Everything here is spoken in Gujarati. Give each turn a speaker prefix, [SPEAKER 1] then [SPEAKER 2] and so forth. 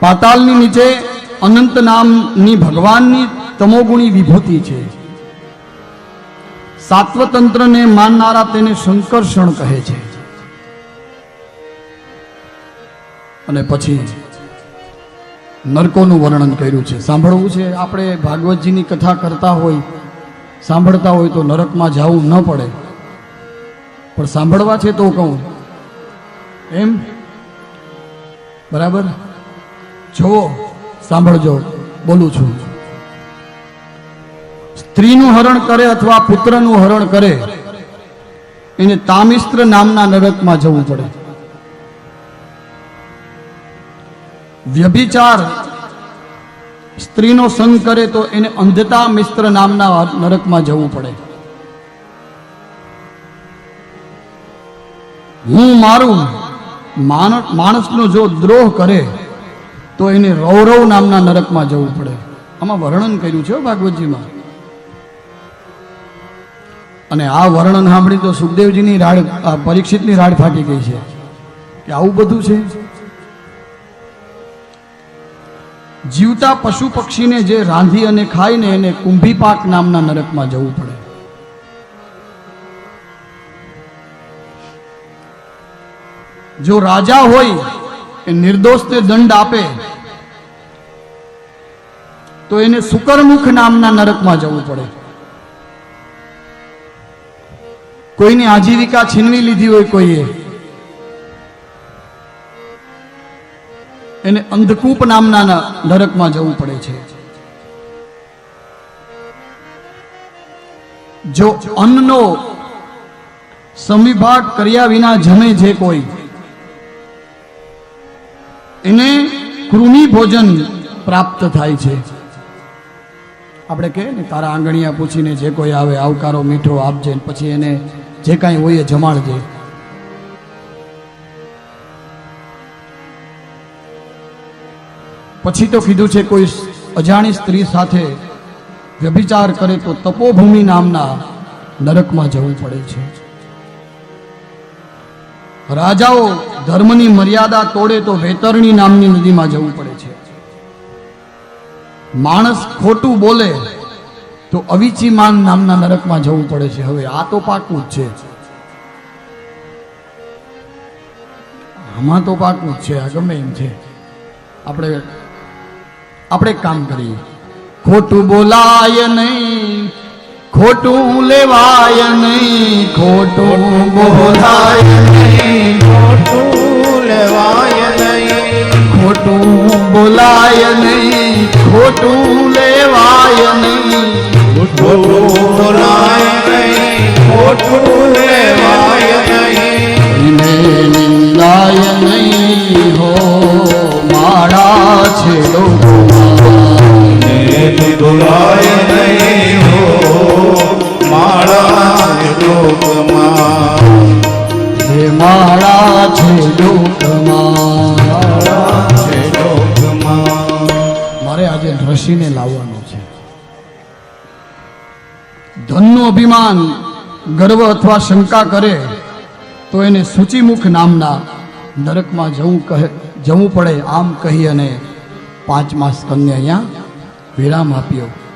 [SPEAKER 1] પાતાળની નીચે અનંત નામની ભગવાનની તમોગુણી વિભૂતિ છે. સાત્વતંત્રને માનનારા તેને શંકરષણ કહે છે. અને પછી નરકોનું વર્ણન કર્યું છે. સાંભળવું છે? આપણે ભાગવતજીની કથા કરતા હોય, સાંભળતા હોય તો નરકમાં જવું ન પડે. પણ સાંભળવા છે તો કહું. એમ? બરાબર? જુઓ સાંભળજો, બોલું છું. સ્ત્રીનું હરણ કરે અથવા પુત્રનું હરણ કરે, એને તામિસ્ત્ર નામના નરકમાં જવું પડે. વ્યભિચાર, સ્ત્રીનો સંગ કરે તો એને અંધતા મિસ્ત્ર નામના નરકમાં જવું પડે. હું મારું માણસનો જો દ્રોહ કરે તો એને રૌરવ નામના નરકમાં જવું પડે. આમાં વર્ણન કર્યું છે ભાગવતજીમાં. અને આ વર્ણન સાંભળી તો સુખદેવજીની રાડ પરીક્ષિતની રાડ ફાટી ગઈ છે. કે આવું બધું છે? જીવતા પશુ પક્ષીને જે રાંધી અને ખાઈને એને કુંભીપાક નામના નરકમાં જવું પડે. જો રાજા હોય, એ નિર્દોષને દંડ આપે તો એને સુકરમુખ નામના નરકમાં જવું પડે. કોઈની આજીવિકા છીનવી લીધી હોય કોઈએ. એને અંધકૂપ નામના નરકમાં જવું પડે છે. જો અન્નનો સમિભાગ કર્યા વિના જમે જે કોઈ, એને કૃમિ ભોજન પ્રાપ્ત થાય છે. આપણે કહે ને, તારા આંગણિયા પૂછીને જે કોઈ આવે, આવકારો, મીઠો આપજે પછી એને જે કાંઈ હોય એ જમાડજે. પછી તો કીધું છે, કોઈ અજાણી સ્ત્રી સાથે વ્યભિચાર કરે તો તપોભૂમિ નામના નરકમાં જવું પડે છે. રાજાઓ ધર્મની મર્યાદા તોડે તો વેતરણી નામની નદીમાં જવું પડે છે. માણસ ખોટું બોલે તો અવિચીમાન નામના નરકમાં જવું પડે છે. હવે આ તો પાકું જ છે. આમાં તો પાકું જ છે. આ ગમે એમ છે. આપણે આપણે કામ કરીએ. ખોટું બોલાય નહીં. ખોટું લેવાય નહીં. ખોટું બોલાય નહીં.
[SPEAKER 2] ખોટું લેવાય નહીં.
[SPEAKER 1] ખોટું બોલાય નહીં ખોટું લેવાય નહીં
[SPEAKER 2] ખોટું બોલાય નહીં ખોટું લેવાય નહીં
[SPEAKER 1] નિંદાય નહીં હો મારા છે લોકમાં.
[SPEAKER 2] ને બોલાય
[SPEAKER 1] ઋષિને લાવવાનો છે. ધનનું અભિમાન, ગર્વ અથવા શંકા કરે, તો એને સૂચિમુખ નામના નરકમાં જવું કહે, જવું પડે, આમ કહી અને પાંચમા સ્કંદને અહીંયા વિરામ આપ્યો.